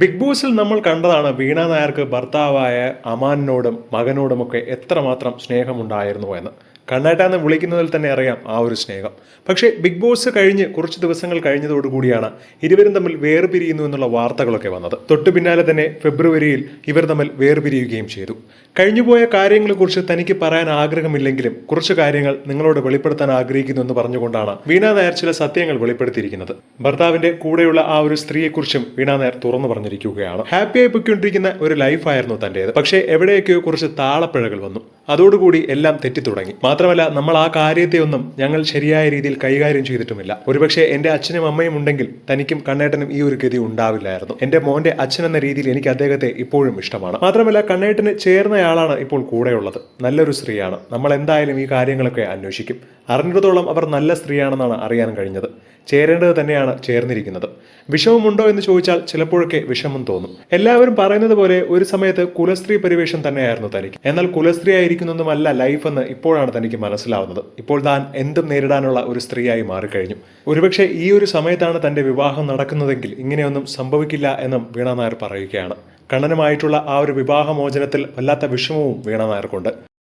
Big ബോസിൽ നമ്മൾ കണ്ടതാണ് വീണ നായർക്ക് ഭർത്താവായ അമാനോടും മകനോടുമൊക്കെ എത്രമാത്രം സ്നേഹമുണ്ടായിരുന്നു എന്ന്. കണ്ണേട്ടാന്ന് വിളിക്കുന്നതിൽ തന്നെ അറിയാം ആ ഒരു സ്നേഹം. പക്ഷേ ബിഗ് ബോസ് കഴിഞ്ഞ് കുറച്ച് ദിവസങ്ങൾ കഴിഞ്ഞതോടുകൂടിയാണ് ഇരുവരും തമ്മിൽ വേർപിരിയുന്നു എന്നുള്ള വാർത്തകളൊക്കെ വന്നത്. തൊട്ടു പിന്നാലെ തന്നെ ഫെബ്രുവരിയിൽ ഇവർ തമ്മിൽ വേർപിരിയുകയും ചെയ്തു. കഴിഞ്ഞുപോയ കാര്യങ്ങളെക്കുറിച്ച് തനിക്ക് പറയാൻ ആഗ്രഹമില്ലെങ്കിലും കുറച്ച് കാര്യങ്ങൾ നിങ്ങളോട് വെളിപ്പെടുത്താൻ ആഗ്രഹിക്കുന്നു എന്ന് പറഞ്ഞുകൊണ്ടാണ് വീണാ നായർ ചില സത്യങ്ങൾ വെളിപ്പെടുത്തിയിരിക്കുന്നത്. ഭർത്താവിന്റെ കൂടെയുള്ള ആ ഒരു സ്ത്രീയെക്കുറിച്ചും വീണാ നായർ തുറന്നു പറഞ്ഞിരിക്കുകയാണ് ഹാപ്പിയായി പൊയ്ക്കൊണ്ടിരിക്കുന്ന ഒരു ലൈഫായിരുന്നു തന്റേത്. പക്ഷേ എവിടെയൊക്കെയോ കുറച്ച് താളപ്പിഴകൾ വന്നു. അതോടുകൂടി എല്ലാം തെറ്റി തുടങ്ങി മാത്രമല്ല നമ്മൾ ആ കാര്യത്തെ ഒന്നും ഞങ്ങൾ ശരിയായ രീതിയിൽ കൈകാര്യം ചെയ്തിട്ടുമില്ല. ഒരുപക്ഷെ എന്റെ അച്ഛനും അമ്മയും ഉണ്ടെങ്കിൽ തനിക്കും കണ്ണേട്ടനും ഈ ഒരു ഗതി ഉണ്ടാവില്ലായിരുന്നു. എന്റെ മോന്റെ അച്ഛൻ എന്ന രീതിയിൽ എനിക്ക് അദ്ദേഹത്തെ ഇപ്പോഴും ഇഷ്ടമാണ്. മാത്രമല്ല കണ്ണേട്ടന് ചേർന്നയാളാണ് ഇപ്പോൾ കൂടെയുള്ളത്. നല്ലൊരു സ്ത്രീയാണ്. നമ്മൾ എന്തായാലും ഈ കാര്യങ്ങളൊക്കെ അന്വേഷിക്കും. അറിഞ്ഞിടത്തോളം അവർ നല്ല സ്ത്രീയാണെന്നാണ് അറിയാൻ കഴിഞ്ഞത്. ചേരേണ്ടത് തന്നെയാണ് ചേർന്നിരിക്കുന്നത്. വിഷമമുണ്ടോ എന്ന് ചോദിച്ചാൽ ചിലപ്പോഴൊക്കെ വിഷമം തോന്നും. എല്ലാവരും പറയുന്നത് പോലെ ഒരു സമയത്ത് കുലസ്ത്രീ പരിവേഷം തന്നെയായിരുന്നു തനിക്ക്. എന്നാൽ കുലസ്ത്രീ ആയിരിക്കുന്നൊന്നുമല്ല ലൈഫ് എന്ന് ഇപ്പോഴാണ് തനിക്ക് മനസ്സിലാവുന്നത്. ഇപ്പോൾ താൻ എന്തും നേരിടാനുള്ള ഒരു സ്ത്രീയായി മാറിക്കഴിഞ്ഞു. ഒരുപക്ഷെ ഈ ഒരു സമയത്താണ് തന്റെ വിവാഹം നടക്കുന്നതെങ്കിൽ ഇങ്ങനെയൊന്നും സംഭവിക്കില്ല എന്നും വീണ നായർ പറയുകയാണ്. കണ്ണനുമായിട്ടുള്ള ആ ഒരു വിവാഹമോചനത്തിൽ വല്ലാത്ത വിഷമവും വീണ നായർക്കുണ്ട്